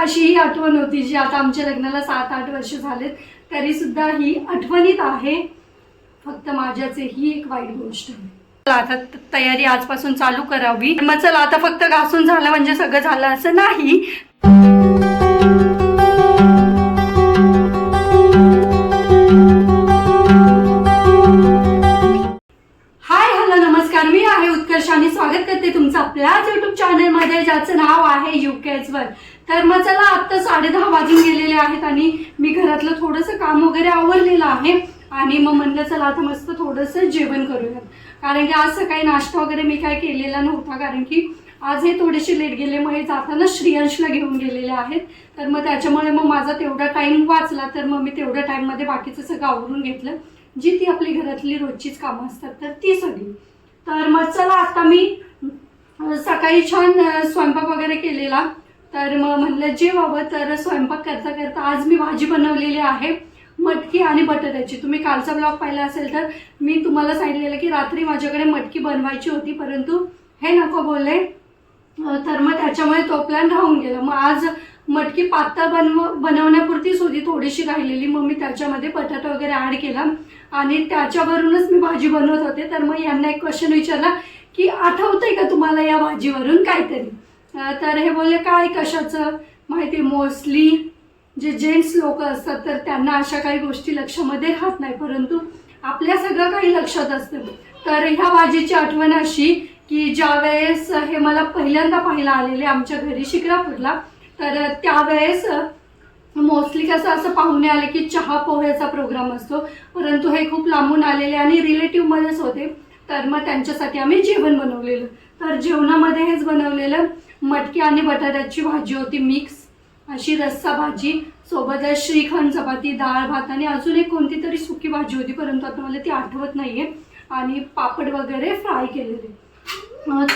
अशी ही आठवण होती जी आता आमच्या लग्नाला सात आठ वर्ष झालेत तरी सुद्धा ही आठवणीत आहे. फक्त माझ्याच ही एक वाईट गोष्ट आहे. आता तयारी आजपासून चालू करावी. मग चला आता फक्त घासून झालं म्हणजे सगळं झालं असं नाही. हाय हॅलो नमस्कार. मी आहे उत्कर्ष आणि स्वागत करते तुमचं आपल्याच युट्यूब चॅनलमध्ये ज्याचं नाव आहे युकेच वर तर मग चला आत्ता साडे दहा वाजून गेलेले आहेत आणि मी घरातलं थोडंसं काम वगैरे आवरलेलं आहे. आणि मग म्हणलं चला आता मस्त थोडंसं जेवण करूयात. कारण की आज सकाळी नाश्ता वगैरे मी काय केलेला नव्हता कारण की आज हे थोडेसे लेट हे जाताना श्रियांशला घेऊन गेलेले आहेत. तर मग त्याच्यामुळे मग माझा तेवढा टाईम वाचला. तर मग मी तेवढ्या टाईममध्ये बाकीचं सगळं आवरून घेतलं. जी ती आपली घरातली रोजचीच कामं असतात तर ती सगळी. तर मग चला आता मी सकाळी छान स्वयंपाक वगैरे केलेला. तर मग म्हणलं जेवावं. तर स्वयंपाक करता करता आज मी भाजी बनवलेली आहे मटकी आणि बटाट्याची. तुम्ही कालचा ब्लॉग पाहिला असेल तर मी तुम्हाला सांगितलेलं की रात्री माझ्याकडे मटकी बनवायची होती परंतु हे नको बोलले. तर मग त्याच्यामुळे तो प्लॅन राहून गेला. मग आज मटकी पातळ बनव बनवण्यापुरतीच होती थोडीशी राहिलेली. मग मी त्याच्यामध्ये बटाटा वगैरे ॲड केला. आणि त्याच्यावरूनच मी भाजी बनवत होते. तर मग यांना एक क्वेश्चन विचारला की आठवतंय का तुम्हाला या भाजीवरून काहीतरी? तर हे बोलले काय कशाचं? माहिती मोस्टली जे जेंट्स लोक असतात तर त्यांना अशा काही गोष्टी लक्षामध्ये राहत नाही. परंतु आपल्या सगळं काही लक्षात असतं. तर ह्या भाजीची आठवण अशी की ज्यावेळेस हे मला पहिल्यांदा पाहायला आलेले आमच्या घरी शिक्रापूरला तर त्यावेळेस मोस्टली कसं असं पाहुणे आले की चहा पोह्याचा प्रोग्राम असतो. परंतु हे खूप लांबून आलेले आणि रिलेटिव्हमध्येच होते. तर मग त्यांच्यासाठी आम्ही जेवण बनवलेलं. तर जेवणामध्ये हेच बनवलेलं मटकी आणि बटाट्याची भाजी होती मिक्स अशी रस्सा भाजी सोबतच श्रीखंड चपाती डाळ भात आणि अजून एक कोणती तरी सुकी भाजी होती परंतु आता मला ती आठवत नाहीये. आणि पापड वगैरे फ्राय केलेले.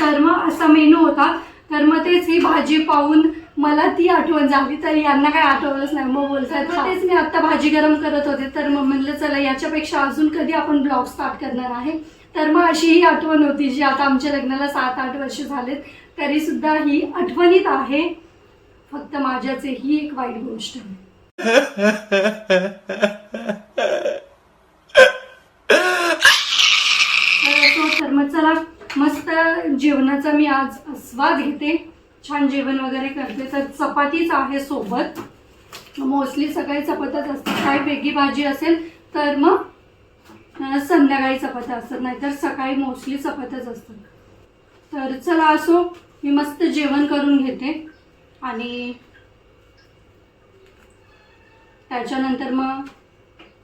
तर मग असा मेनू होता. तर मग तेच ही भाजी पाहून मला ती आठवण झाली. तर यांना काय आठवलंच नाही. मग बोलतात. तेच मी आता भाजी गरम करत होते. तर मग म्हणलं चला याच्यापेक्षा अजून कधी आपण ब्लॉग स्टार्ट करणार आहे? तर मग अशी ही आठवण होती जी आता आमच्या लग्नाला सात आठ वर्ष झालेत. तरी सुद्धा ही आठवणीत आहे. फक्त माझ्याच ही एक वाईट गोष्ट. आहे तर मग चला मस्त जेवणाचा मी आज आस्वाद घेते. छान जेवण वगैरे करते. तर चपातीच आहे सोबत. मोस्टली सकाळी चपातच असतात काय वेगळी भाजी असेल तर मग संध्याकाळी चपात्या असतात. नाहीतर सकाळी मोस्टली चपातच असतात. तर चला असो मी मस्त जेवण करून घेते. आणि त्याच्यानंतर मग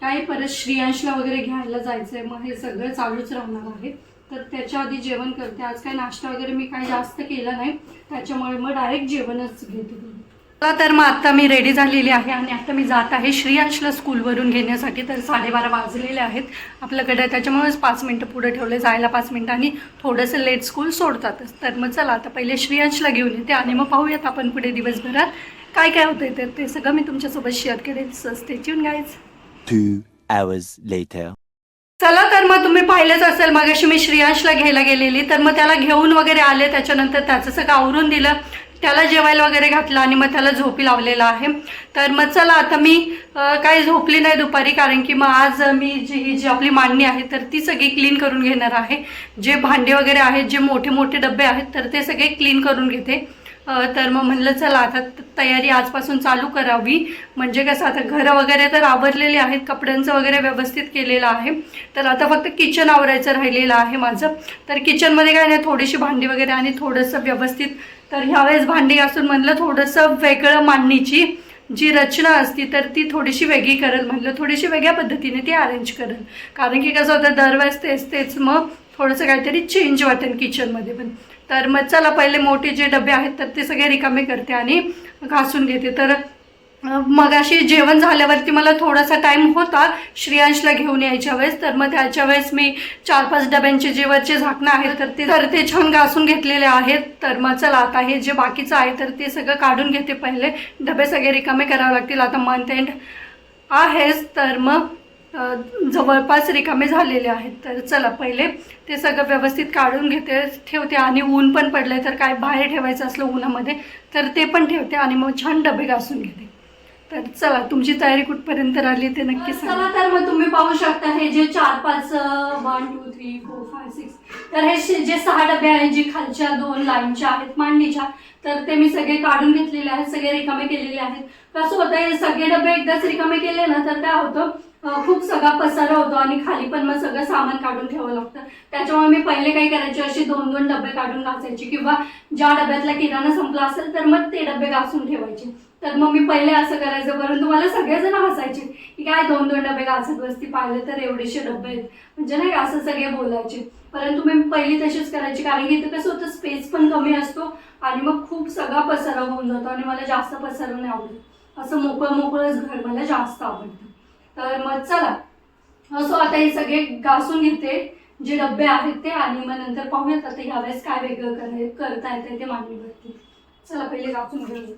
काय परत श्रियांशला वगैरे घ्यायला जायचं आहे मग हे सगळं चालूच राहणार आहे. तर त्याच्या आधी जेवण करते. आज काय नाश्ता वगैरे मी काही जास्त केला नाही. त्याच्यामुळे मग डायरेक्ट जेवणच घेते. चला तर मग आता मी रेडी झालेली आहे आणि आता मी जात आहे श्रियांशला स्कूलवरून घेण्यासाठी. तर साडेबारा वाजलेले आहेत. आपल्याकडे त्याच्यामुळेच पाच मिनटं पुढे ठेवले जायला पाच मिनटं आणि थोडंसं लेट स्कूल सोडतातच तर मग चला आता पहिले श्रियांशला घेऊन येते आणि मग पाहूयात आपण पुढे दिवसभरात काय काय होतंय तर ते सगळं मी तुमच्यासोबत शेअर करेन. Hours later. चला तर मग तुम्ही पाहिलंच असेल मगाशी मी श्रेयांशला घ्यायला गेलेली. तर मग त्याला घेऊन वगैरे आले. त्याच्यानंतर त्याचं सगळं आवरून दिलं. त्याला जेवायला वगैरे घातलं आणि मग त्याला झोपी लावलेला आहे. तर मग चला आता मी काही झोपली नाही दुपारी कारण की मग आज मी जी ही जी आपली मांडणी आहे तर ती सगळी क्लीन करून घेणार आहे. जे भांडे वगैरे आहेत जे मोठे मोठे डबे आहेत तर ते सगळे क्लीन करून घेते. तर मग म्हणलं चला आता त- तयारी आजपासून चालू करावी. म्हणजे कसं आता घरं वगैरे तर आवरलेली आहेत कपड्यांचं वगैरे व्यवस्थित केलेलं आहे. तर आता फक्त किचन आवरायचं राहिलेलं आहे माझं. तर किचनमध्ये काय नाही थोडीशी भांडी वगैरे आणि थोडंसं व्यवस्थित. तर ह्यावेळेस भांडी असून म्हणलं थोडंसं वेगळं मांडणीची जी रचना असती तर ती थोडीशी वेगळी करेल म्हणलं थोडीशी वेगळ्या पद्धतीने ती अरेंज करेल कारण की कसं होतं दरवेळेस तेच तेच मग थोडंसं काहीतरी चेंज वाटेल किचनमध्ये पण. तर मग चला पहिले मोठे जे डबे आहेत तर ते सगळे रिकामे करते आणि घासून घेते. तर मगाशी जेवण झाल्यावरती मला थोडासा टाईम होता श्रेयांशला घेऊन यायच्या वेळेस. तर मग त्याच्या वेळेस मी चार पाच डब्यांचे जे वरचे झाकणं आहेत तर ते तर ते छान घासून घेतलेले आहेत. तर मग चला आता हे जे बाकीचं आहे तर ते सगळं काढून घेते पहिले. डबे सगळे रिकामे करावे लागतील. आता मंथ एंड आहेच. तर मग जवळपास रिकामे झालेले आहेत. तर चला पहिले ते सगळं व्यवस्थित काढून घेते ठेवते आणि ऊन पण पडलंय तर काय बाहेर ठेवायचं असलं उन्हामध्ये तर ते पण ठेवते आणि मग छान डबे घासून घेते. तर चला तुमची तयारी कुठपर्यंत राहिली ते नक्की चला तर मग तुम्ही पाहू शकता हे जे चार पाच one two three four five six तर हे जे सहा डबे आहेत जे खालच्या दोन लाईनच्या आहेत मांडणीच्या तर ते मी सगळे काढून घेतलेले आहेत सगळे रिकामे केलेले आहेत. कसं होतं हे सगळे डबे एकदाच रिकामे केले ना तर काय होतं खूप सगळा पसारा होतो आणि खाली पण मग सगळं सामान काढून ठेवावं लागतं. त्याच्यामुळे मी पहिले काय करायचे असे दोन दोन डबे काढून घासायचे किंवा ज्या डब्यातला किराणा संपला असेल तर मग ते डबे घासून ठेवायचे. तर मग मी पहिले असं करायचं परंतु मला सगळेजण हसायचे की काय दोन दोन डबे घासत बसती पाहिलं तर एवढेशे डबे आहेत. म्हणजे नाही असं सगळे बोलायचे. परंतु मी पहिली तशीच करायची कारण की इथं कसं होतं स्पेस पण कमी असतो आणि मग खूप सगळा पसारा होऊन जातो आणि मला जास्त पसारा नाही आवडत. असं मोकळं मोकळंच घर मला जास्त आवडतं. तर मग चला. असो आता हे सगळे घासून घेते. जे डबे आहेत ते आणि मग नंतर पाहूयात आता ह्यावेळेस काय वेगळं कर करता येते ते मांडणीवरती चला पहिले घासून घेऊया.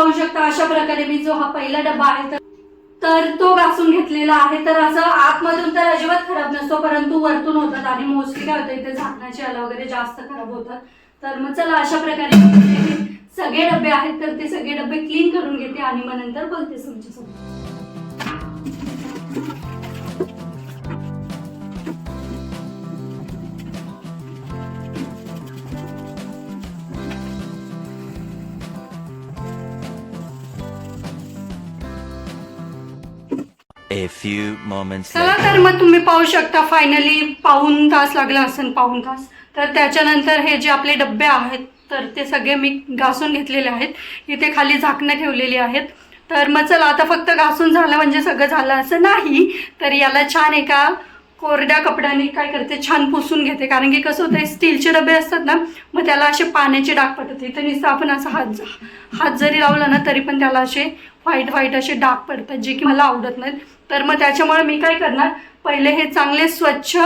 पाहू शकता अशा प्रकारे मी जो हा पहिला डब्बा आहे तर तर तो घासून घेतलेला आहे. तर असं आतमधून तर अजिबात खराब नसतो परंतु वरतून होतात आणि मोस्टली काय होतं इथे झाकण्याची आला वगैरे जास्त खराब होतात. तर मग चला अशा प्रकारे सगळे डबे आहेत तर ते सगळे डबे क्लीन करून घेते आणि मग नंतर बोलते तुमच्यासोबत. Few moments चला. तर मग तुम्ही पाहू शकता फायनली पाऊन तास लागला असेल पाऊन तास. तर त्याच्यानंतर हे जे आपले डबे आहेत तर ते सगळे मी घासून घेतलेले आहेत. इथे खाली झाकणं ठेवलेली आहेत. तर मग चला आता फक्त घासून झालं म्हणजे सगळं झालं असं नाही तर याला छान एका कोरड्या कपड्याने काय करते? छान पुसून घेते. कारण की कसं होतं स्टीलचे डबे असतात ना मग त्याला असे पाण्याचे डाग पडतात इथं नुसतं आपण असं हात हात जरी लावला ना तरी पण त्याला असे व्हाईट व्हाईट असे डाग पडतात जे की मला आवडत नाहीत. तर मग त्याच्यामुळे मी काय करणार? पहिले हे चांगले स्वच्छ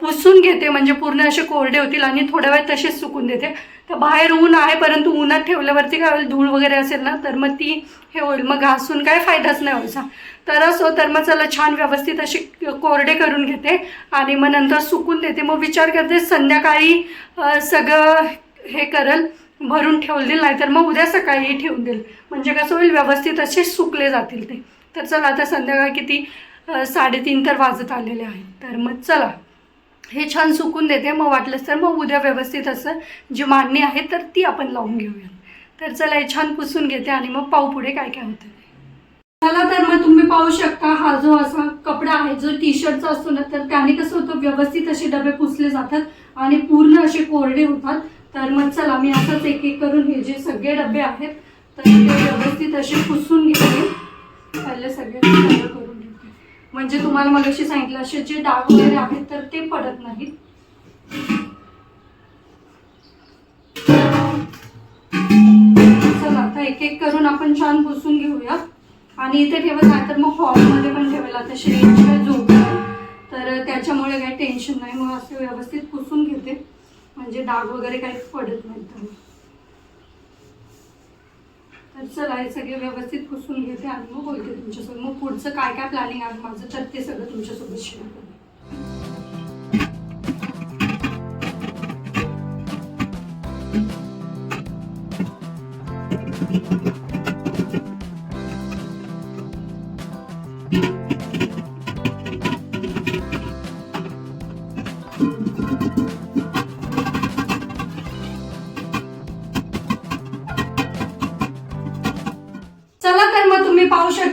पुसून घेते. म्हणजे पूर्ण असे कोरडे होतील आणि थोड्या वेळ तसेच सुकून देते. तर बाहेर ऊन आहे परंतु उन्हात ठेवल्यावरती काय होईल? धूळ वगैरे असेल ना तर मग ती हे होईल. मग घासून काय फायदाच नाही व्हायचा. तर असो तर मग चला छान व्यवस्थित असे कोरडे करून घेते आणि मग नंतर सुकून देते. मग विचार करते संध्याकाळी सगळं हे करल भरून ठेवतील नाही तर मग उद्या सकाळी ठेवून देईल. म्हणजे कसं होईल व्यवस्थित असे सुकले जातील ते. तर चला आता संध्याकाळी किती साडेतीन तर वाजत आलेले आहेत तर मग चला हे छान सुकून देते. मग वाटलंच तर मग उद्या व्यवस्थित असं जी मांडणी आहे तर ती आपण लावून घेऊया तर चला हे छान पुसून घेते आणि मग पाहू पुढे काय काय होतं. चला तर मग तुम्ही पाहू शकता हा जो असा कपडा आहे जो टी शर्टचा असतो ना तर त्याने कसं होतं व्यवस्थित असे डबे पुसले जातात आणि पूर्ण असे कोरडे होतात. तर मग चला मी असंच एक एक करून हे जे सगळे डबे आहेत तर ते व्यवस्थित असे पुसून घेते. पहिले सगळे करून घेते. म्हणजे तुम्हाला मग अशी सांगितलं असे जे डाग वगैरे आहेत तर ते पडत नाहीत. चला आता एक एक करून आपण छान पुसून घेऊया. आणि इथे ठेवत नाही तर मग हॉलमध्ये पण ठेवायला आता श्रेयसकडे झोप तर त्याच्यामुळे काही टेन्शन नाही. मग असे व्यवस्थित पुसून घेते. म्हणजे डाग वगैरे काही पडत नाहीत तर. चला हे सगळे व्यवस्थित पुसून घेते आणि मग बोलते तुमच्यासोबत. मग पुढचं काय काय प्लॅनिंग आहे? माझं तर ते सगळं तुमच्यासोबत शेअर करते.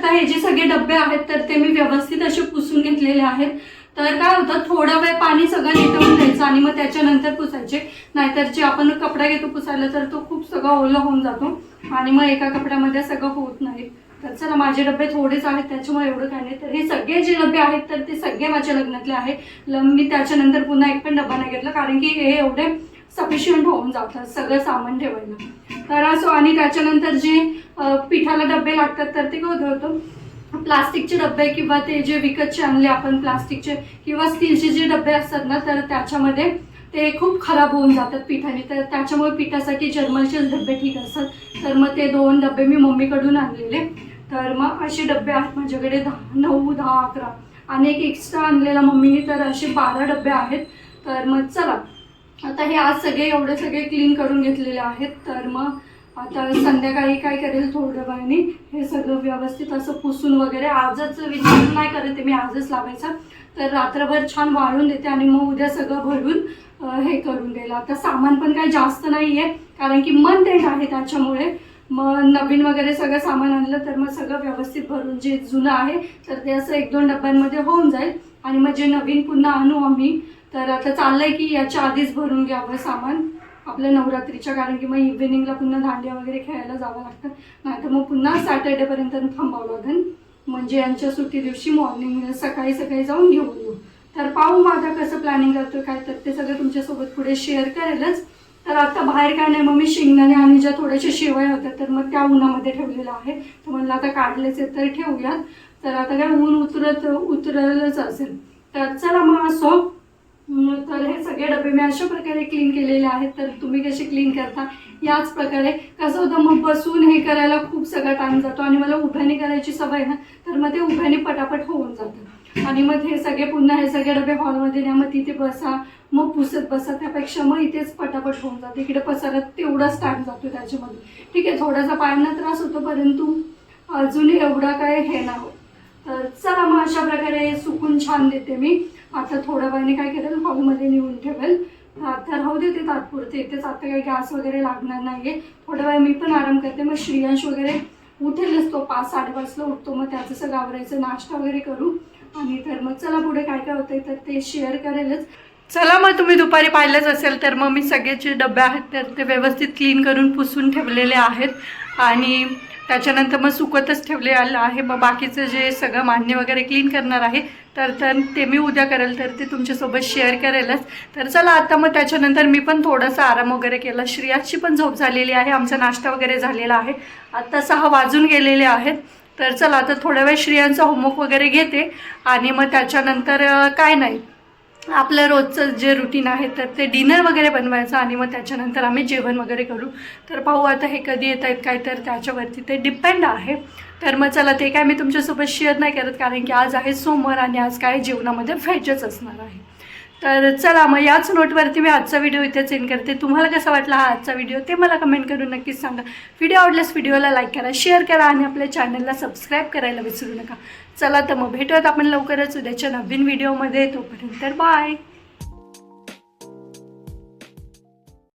शकता हे जे सगळे डबे आहेत तर ते मी व्यवस्थित असे पुसून घेतलेले आहेत. तर काय होतं थोडा वेळ पाणी सगळं निटवून द्यायचं आणि मग त्याच्यानंतर पुसायचे. नाहीतर जे आपण कपडा घेतो पुसायला तर तो खूप सगळं ओलं होऊन जातो आणि मग एका कपड्यामध्ये सगळं होत नाही. तर चला माझे डबे थोडेच आहेत त्याच्यामुळे एवढं काय नाही. तर हे सगळे जे डबे आहेत तर ते सगळे माझ्या लग्नातले आहे ल मी त्याच्यानंतर पुन्हा एक पण डबा नाही घेतला कारण की हे एवढे सफिशियंट होऊन जातात सगळं सामान ठेवायला. तर असो आणि त्याच्यानंतर जे पिठाला डबे लागतात तर ते काय होतं प्लास्टिकचे डबे किंवा ते जे विकतचे आणले आपण प्लास्टिकचे किंवा स्टीलचे जे डबे असतात ना तर त्याच्यामध्ये ते खूप खराब होऊन जातात पिठाने. तर त्याच्यामुळे पिठासाठी जर्मलचेच डबे ठीक असतात. तर मग ते दोन डबे मी मम्मीकडून आणलेले. तर मग असे डबे आहेत माझ्याकडे दहा नऊ दहा अकरा. आणि एक एक्स्ट्रा आणलेला मम्मीने तर असे बारा डबे आहेत. तर मग चला. आता हे आज सगळे एवढे सगळे क्लीन करून घेतलेले आहेत तर मग आता संध्याकाळी काय करेल थोड्या वेळाने हे सगळं व्यवस्थित असं पुसून वगैरे आजच विचार नाही करत मी आजच लावायचा. तर रात्रभर छान वाळून देते आणि मग उद्या सगळं भरून हे करून देईल. आता सामान पण काही जास्त नाही आहे कारण की मन डेट आहे त्याच्यामुळे. मग नवीन वगैरे सगळं सामान आणलं तर मग सगळं व्यवस्थित भरून जे जुनं आहे तर ते असं एक दोन डब्यांमध्ये होऊन जाईल. आणि मग जे नवीन पुन्हा आणू आम्ही तर आता चाललंय की याच्या आधीच भरून घ्यावं सामान. आपल्या नवरात्रीच्या कारण की मग इव्हिनिंगला पुन्हा दांडिया वगैरे खेळायला जावं लागतं. नाहीतर मग पुन्हा सॅटर्डेपर्यंत थांबावं लागेल. म्हणजे यांच्या सुट्टी दिवशी मॉर्निंग सकाळी सकाळी जाऊन घेऊन येऊ. तर पाहू माझा कसं प्लॅनिंग करतो काय तर ते सगळं तुमच्यासोबत पुढे शेअर करेलच. तर आता बाहेर काय नाही मग मी शेंगदाणे आणि ज्या थोड्याशा शिवाय होत्या तर मग त्या उन्हामध्ये ठेवलेल्या आहे तर म्हणलं आता काढलेच आहे तर ठेवूयात. तर आता काय ऊन उतरत उतरलंच असेल. तर चला मग असो तर हे सगळे डबे मी अशा प्रकारे क्लीन केलेले आहेत. तर तुम्ही कसे क्लीन करता? याच प्रकारे कसं होतं मग बसून हे करायला खूप सगळा टाईम जातो आणि मला उभ्याने करायची सवय आहे ना तर मग ते उभ्याने पटापट होऊन जातं. आणि मग हे सगळे पुन्हा हे सगळे डबे हॉलमध्ये न्या मग तिथे बसा मग पुसत बसा त्यापेक्षा मग इथेच पटापट होऊन जाते. इकडे पसरत तेवढाच टाईम जातो त्याच्यामध्ये. ठीक आहे थोडासा पायांना त्रास होतो परंतु अजून एवढा काय हे नाही हो तर चला मग अशा प्रकारे सुकून छान देते मी. आता थोड्या वेळाने काय केलं हॉलमध्ये नेऊन ठेवेल. आता राहू देते तात्पुरते. इथेच आता काही गॅस वगैरे लागणार नाहीये. थोड्या वेळ मी पण आराम करते. मग श्रियांश वगैरे उठेलच तो पाच साडेपाचला उठतो. मग त्याचं सगळं आवरायचं नाश्ता वगैरे करू. आणि तर मग चला पुढे काय काय होतंय तर ते शेअर करेलच. चला मग तुम्ही दुपारी पाहिलंच असेल तर मग मी सगळे जे डबे आहेत तर ते व्यवस्थित क्लीन करून पुसून ठेवलेले आहेत. आणि त्याच्यानंतर मग सुकतच ठेवले आलं आहे. मग बाकीचं जे सगळं मान्य वगैरे क्लीन करणार आहे तर तर ते मी उद्या करेल तर ते तुमच्यासोबत शेअर करेलच. तर चला आता मग त्याच्यानंतर मी पण थोडासा आराम वगैरे केला. श्रियाची पण झोप झालेली आहे आमचा नाश्ता वगैरे झालेला आहे. आत्ता सहा वाजून गेलेले आहेत. तर चला आता थोड्या वेळ श्रियांचा होमवर्क वगैरे घेते आणि मग त्याच्यानंतर काय नाही. आपलं रोजचं जे रुटीन आहे तर ते डिनर वगैरे बनवायचं आणि मग त्याच्यानंतर आम्ही जेवण वगैरे करू. तर पाहू आता हे कधी येत आहेत काय तर त्याच्यावरती ते डिपेंड आहे. तर मग चला ते काय मी तुमच्यासोबत शेअर नाही करत कारण की आज आहे सोमवार आणि आज काय जेवणामध्ये व्हेजच असणार आहे. तर चला मग याच नोटवरती मी आजचा व्हिडिओ इथेच एंड करते. तुम्हाला कसा वाटला हा आजचा व्हिडिओ ते मला कमेंट करून नक्कीच सांगा. व्हिडिओ आवडल्यास व्हिडिओला लाईक करा शेअर करा आणि आपल्या चॅनलला सबस्क्राईब करायला विसरू नका. चला तर मग भेटूयात आपण लवकरच उद्याच्या नवीन व्हिडिओमध्ये तोपर्यंत बाय